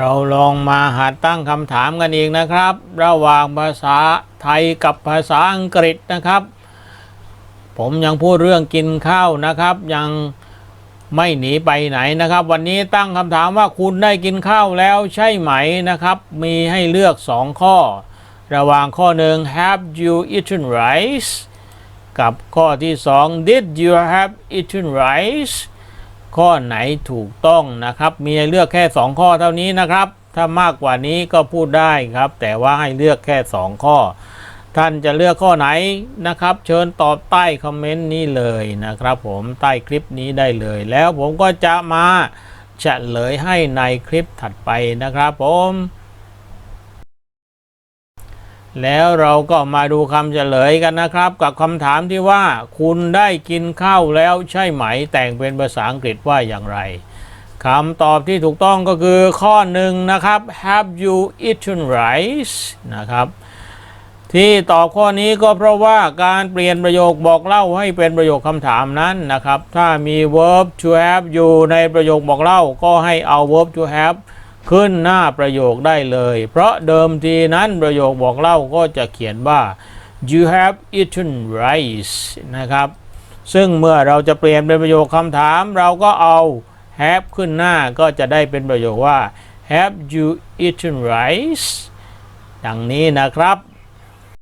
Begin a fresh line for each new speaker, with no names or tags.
เราลองมาหัดตั้งคำถามกันอีกนะครับ ระหว่างภาษาไทยกับภาษาอังกฤษนะครับ ผมยังพูดเรื่องกินข้าวนะครับ ยังไม่หนีไปไหนนะครับ วันนี้ตั้งคำถามว่าคุณได้กินข้าวแล้วใช่ไหมนะครับ มีให้เลือกสองข้อ ระหว่างข้อหนึ่ง Have you eaten rice กับข้อที่สอง Did you have eaten rice ข้อไหนถูกต้องนะครับ มีให้เลือกแค่ 2 ข้อเท่านี้นะครับ ถ้ามากกว่านี้ก็พูดได้ครับ แต่ว่าให้เลือกแค่ 2 ข้อ ท่านจะเลือกข้อไหนนะครับ เชิญตอบใต้คอมเมนต์นี้เลยนะครับ ผมใต้คลิปนี้ได้เลย แล้วผมก็จะมาเฉลยให้ในคลิปถัดไปนะครับผม แล้วเราก็มาดูคำเฉลยกันนะครับ กับคำถามที่ว่า คุณได้กินข้าวแล้วใช่ไหม แต่งเป็นภาษาอังกฤษว่าอย่างไรคำตอบที่ถูกต้องก็คือข้อหนึ่งนะครับ Have you eaten rice นะครับที่ตอบข้อนี้ก็เพราะว่าการเปลี่ยนประโยคบอกเล่าให้เป็นประโยคคำถามนั้นนะครับ ถ้ามี verb to have อยู่ในประโยคบอกเล่า ก็ให้เอา verb to have ขึ้นหน้าประโยคได้เลย เพราะเดิมทีนั้นประโยคบอกเล่าก็จะเขียนว่า you have eaten rice นะครับ ซึ่งเมื่อเราจะเปลี่ยนเป็นประโยคคำถาม เราก็เอา have ขึ้นหน้าก็จะได้เป็นประโยคว่า have you eaten rice ดังนี้นะครับ